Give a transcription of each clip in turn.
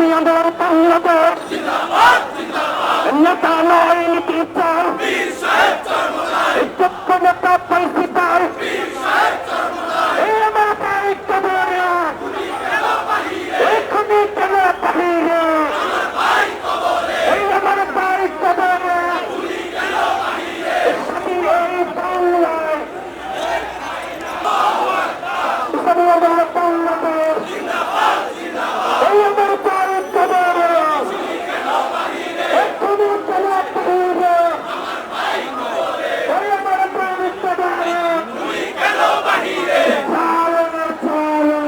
বাংলাদেশ নেতা নয় নীতি চাল যোগ্য নেতা প্রিন্সিপাল এই আমার দায়িত্ব ধরে এখনই কেন বাহিরে এই আমার দায়িত্ব ধরে স্বাধীন এই বাংলায় স্বাধীন আমার বাংলাদেশ এই আমার দায়িত্ব ধরে এখনই কেন বাহিরে এই আমার দায়িত্ব ধরে চালো না চালো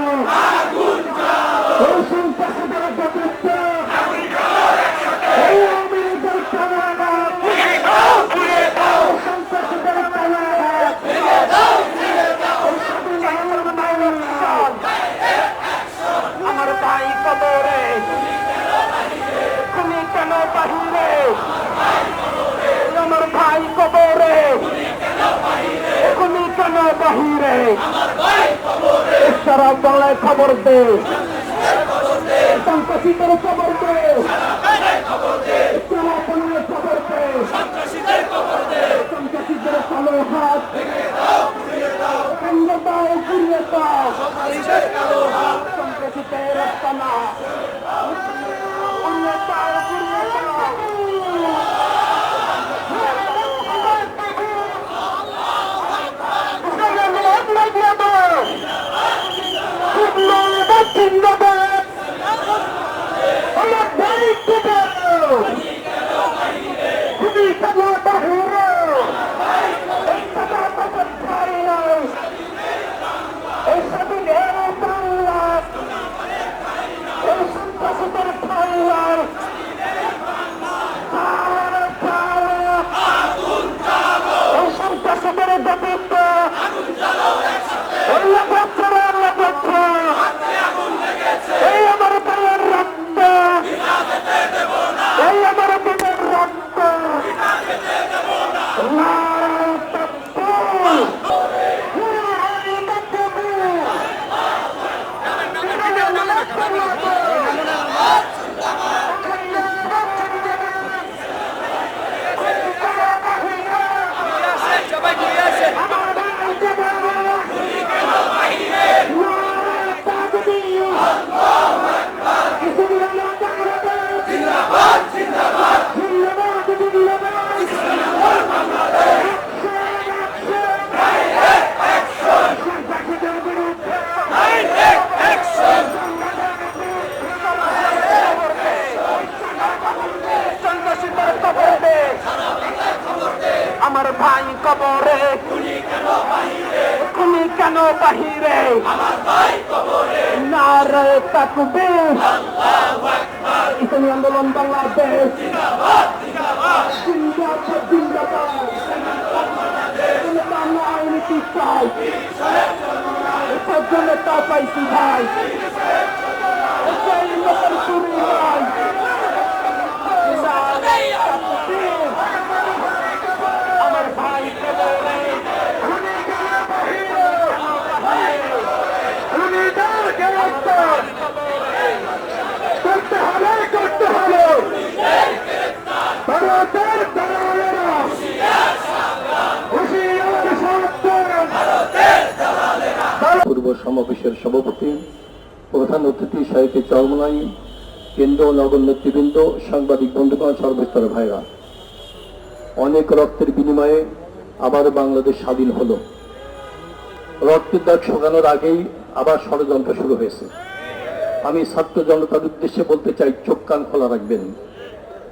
এই সন্ত্রাসীদের যথেষ্ট এই আমেরিকার কানাডা সন্ত্রাসীদের কানাডা আমার ভাই কবরে তুমি কেন বাহিরে আমার ভাই কবরে তুমি কেন বাহিরে। সারা বাংলায় খবর দে। সন্ত্রাসীদের খবর দে। বাংলায় খবর দে। সন্ত্রাসীদের কালো হাত। ভেঙে দাও ঘুরিয়ে দাও রাস্তানা ঘুরিয়ে খুবই কেন বাহিরে এই কথা কথা ছাড়ি নাই এই স্বাধীন এই বাংলা এই সন্ত্রাসীদের ঠাই নাই এই সন্ত্রাসীদের গতিত্ব অন্য বছর অন্য বছর এই আমার ভাইয়ের রক্ত এই আমার বোনের রক্ত নারায়ণ তত্ত্ব। নারায়ণ তত্ত্ব। সবাই ঘুরে আসে আমার ভাই দেবো। নারায়ণ তত্ত্ব। আমার ভাই কবরে তুমি কেন বাহিরে নারে তাকবে ইসলামী আন্দোলন বাংলাদেশ। জিন্দাবাদ জিন্দাবাদ। নয় নীতি চাই সহ্য নেতা পাইছি ভাই সেই নতুন চুরি নাই নারে তাকবীর। আমার ভাই কবরে খুনি কেন বাহিরে খুনিদেরকে রক্ত করতে হবে করতে হবে পূর্ব সমাবেশের সভাপতি, প্রধান অতিথি সাহিত্য চরমনাই কেন্দ্র নগর নেতৃবৃন্দ, সাংবাদিক বন্ধুগণ সর্বস্তর ভাইরা। অনেক রক্তের বিনিময়ে আবার বাংলাদেশ স্বাধীন হলো। রক্তের দাগ শোকানোর আগেই আবার ষড়যন্ত্র শুরু হয়েছে। আমি ছাত্র জনতার উদ্দেশ্যে বলতে চাই, চোখ কান খোলা রাখবেন।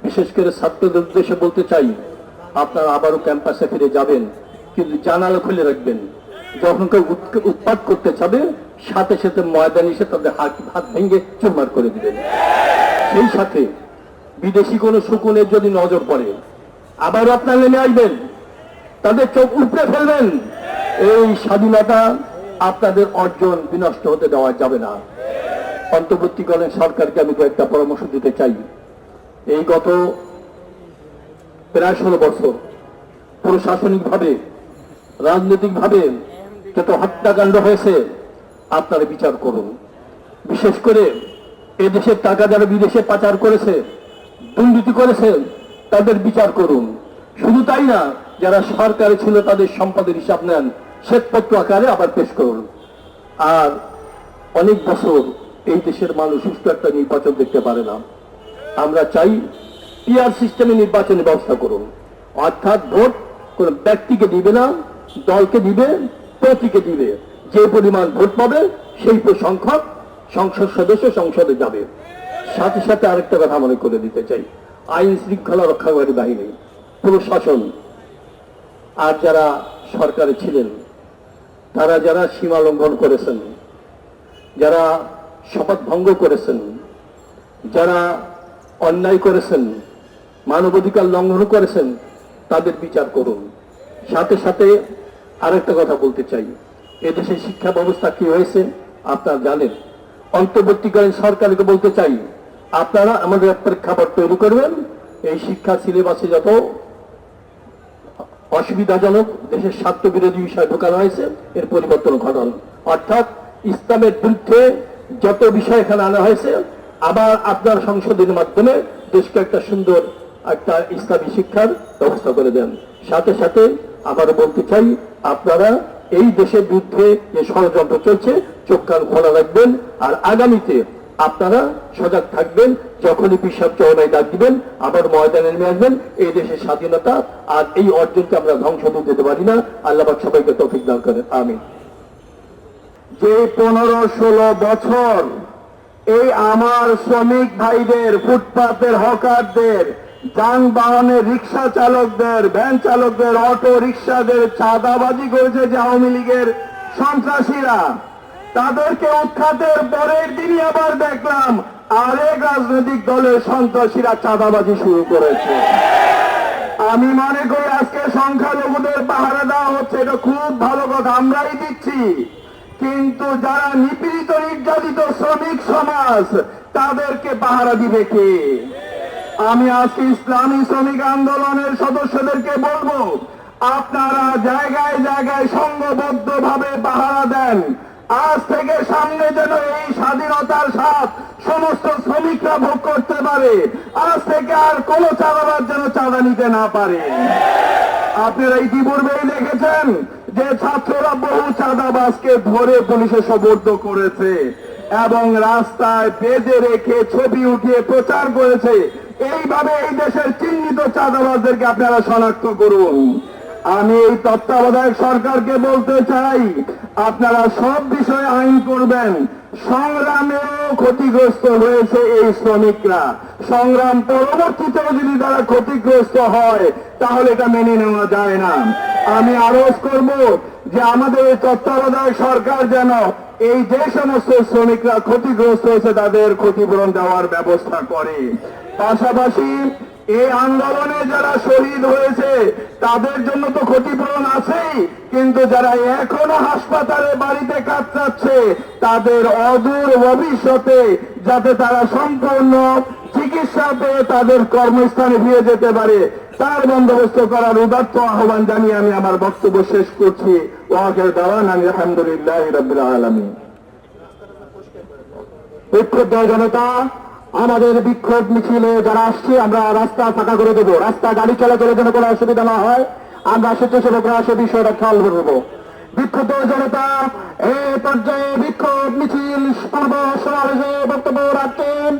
বিশেষ করে ছাত্রদের উদ্দেশ্যে বলতে চাই, আপনারা আবারও ক্যাম্পাসে ফিরে যাবেন, কিন্তু জানালা খুলে রাখবেন। যখন কেউ উৎ- উৎপাত করতে চাবে, সাথে সাথে ময়দান এসে তাদের হাত হাত ভেঙে চুরমার করে দিবেন। সেই সাথে বিদেশি কোনো শকুনের যদি নজর পড়ে, আবারও আপনারা নেমে আসবেন। তাদের চোখ উপড়ে ফেলবেন। এই স্বাধীনতা আপনাদের অর্জন বিনষ্ট হতে দেওয়া যাবে না। অন্তর্বর্তীকালীন সরকারকে আমি কয়েকটা পরামর্শ দিতে চাই। এই গত প্রায় ষোলো বছর প্রশাসনিকভাবে, রাজনৈতিকভাবে যত হত্যাকাণ্ড হয়েছে, আপনারা বিচার করুন। বিশেষ করে এদেশের টাকা যারা বিদেশে পাচার করেছে, দুর্নীতি করেছে, তাদের বিচার করুন। শুধু তাই না, যারা সরকারে ছিল তাদের সম্পদের হিসাব নেন, শ্বেতপত্র আকারে আবার পেশ করুন। আর অনেক বছর এই দেশের মানুষ সুস্থ একটা নির্বাচন দেখতে পারে না। আমরা চাই পিআর সিস্টেমে নির্বাচনের ব্যবস্থা করুন। অর্থাৎ ভোট কোন ব্যক্তিকে দিবে না, দলকে দিবে, প্রতীকে দিবে। যে পরিমাণ ভোট পাবে, সেই সংখ্যক সংসদ সদস্য সংসদে যাবে। সাথে সাথে আরেকটা কথা মনে করে দিতে চাই। আইন শৃঙ্খলা রক্ষাকারী বাহিনী, প্রশাসন, আর যারা সরকারে ছিলেন, তারা যারা সীমা লঙ্ঘন করেছেন, যারা শপথ ভঙ্গ করেছেন, যারা অন্যায় করেছেন মানবাধিকার লঙ্ঘন করেছেন, তাদের বিচার করুন। সাথে সাথে আরেকটা কথা বলতে চাই। এদেশের শিক্ষা ব্যবস্থা কি হয়েছে আপনারা জানেন। অন্তর্বর্তীকালীন সরকারকে বলতে চাই, আপনারা আমাদের প্রেক্ষাপট তৈরি করবেন। এই শিক্ষা সিলেবাসে যত অসুবিধাজনক দেশের স্বার্থ বিরোধী বিষয় ঢোকানো হয়েছে, এর পরিবর্তন ঘটান। অর্থাৎ ইসলামের বিরুদ্ধে যত বিষয় এখানে আনা হয়েছে আবার আপনার সংসদের মাধ্যমে দেশকে একটা সুন্দর একটা ইসলামী শিক্ষার ব্যবস্থা করে দেন। সাথে সাথে আবার বলতে চাই, আপনারা এই দেশের বিরুদ্ধে যে ষড়যন্ত্র চলছে, চোখ কান খোলা রাখবেন, আর আগামীতে আপনারা সজাগ থাকবেন, যখনই পিসাব চৌড়ায় ডাক দিবেন, আবার ময়দানে নেমে আসবেন, এই দেশের স্বাধীনতা আর এই অর্জনকে আমরা ধ্বংস দিতে পারি না। আল্লাহবাক সবাইকে তৌফিক দান করেন। আমি যে পনেরো ষোলো বছর এই আমার শ্রমিক ভাইদের, ফুটপাতের হকারদের যানবাহনের রিক্সা চালকদের, ভ্যান চালকদের, অটো রিক্সাদের চাঁদাবাজি করেছে যে আওয়ামী লীগের সন্ত্রাসীরা। তাদেরকে উৎখাতের পরের দিনই আবার দেখলাম আরেক রাজনৈতিক দলের সন্ত্রাসীরা চাঁদাবাজি শুরু করেছে। আমি মনে করি আজকে সংখ্যালঘুদের পাহারা দেওয়া হচ্ছে, এটা খুব ভালো কথা, আমরাই দিচ্ছি। কিন্তু যারা নিপীড়িত, নির্যাতিত শ্রমিক সমাজ, তাদেরকে পাহারা দিবে কে? আমি আজকে ইসলামী শ্রমিক আন্দোলনের সদস্যদেরকে বলব, আপনারা জায়গায় জায়গায় সংঘবদ্ধ ভাবে পাহারা দেন। আজ থেকে সামনে যেন এই স্বাধীনতার স্বাদ সমস্ত শ্রমিকরা ভোগ করতে পারে। আজ থেকে আর কোনো চাঁদাবাদ যেন চাঁদা নিতে না পারে। আপনারা ইতিপূর্বেই দেখেছেন যে ছাত্ররা বহু চাঁদাবাজকে ধরে পুলিশে সোপর্দ করেছে এবং রাস্তায় বেঁধে রেখে ছবি উঠিয়ে প্রচার করেছে, এইভাবে এই দেশের চিহ্নিত চাঁদাবাজদেরকে আপনারা শনাক্ত করুন। আমি এই তত্ত্বাবধায়ক সরকারকে বলতে চাই, আপনারা সব বিষয়ে আইন করবেন। সংগ্রামেও ক্ষতিগ্রস্ত হয়েছে এই শ্রমিকরা। সংগ্রাম পরবর্তীতেও যদি তারা ক্ষতিগ্রস্ত হয়, তাহলে এটা মেনে নেওয়া যায় না। আমি আরোপ করব যে আমাদের এই তত্ত্বাবধায়ক সরকার যেন এই যে সমস্ত শ্রমিকরা ক্ষতিগ্রস্ত হয়েছে, তাদের ক্ষতিপূরণ দেওয়ার ব্যবস্থা করে। পাশাপাশি এই আন্দোলনে যারা শহীদ হয়েছে, তাদের জন্য তো ক্ষতিপূরণ আছেই, কিন্তু যারা এখনও হাসপাতালে বাড়িতে কাটাচ্ছে তাদের অদূর ভবিষ্যতে যাতে তারা সম্পূর্ণ চিকিৎসা পেয়ে তাদের কর্মস্থানে ফিরে যেতে পারে। তার বন্দোবস্ত করার উদাত্ত আহ্বান জানিয়ে আমি আমার বক্তব্য শেষ করছি। ওয়াকের দাওয়ান, আমি আলহামদুলিল্লাহ রবিল আলমী বিক্ষুব্ধ জনতা, আমাদের বিক্ষোভ মিছিলে যারা আসছে, আমরা রাস্তা ফাঁকা করে দেবো। রাস্তা গাড়ি চলাচলের জন্য কোনো অসুবিধা না হয়। আমরা স্বেচ্ছাসেবকরা সে বিষয়টা খেয়াল করব বিক্ষুব্ধ জনতা এই পর্যায়ে বিক্ষোভ মিছিল পূর্ব সমাবেশে বক্তব্য রাখছেন।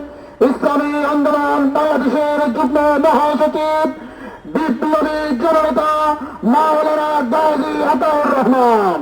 ইসলামী আন্দোলন, বাংলাদেশের যুগ্ম মহাসচিব বিপ্লবী জনতা মাওলানা গাজী আতাউর রহমান।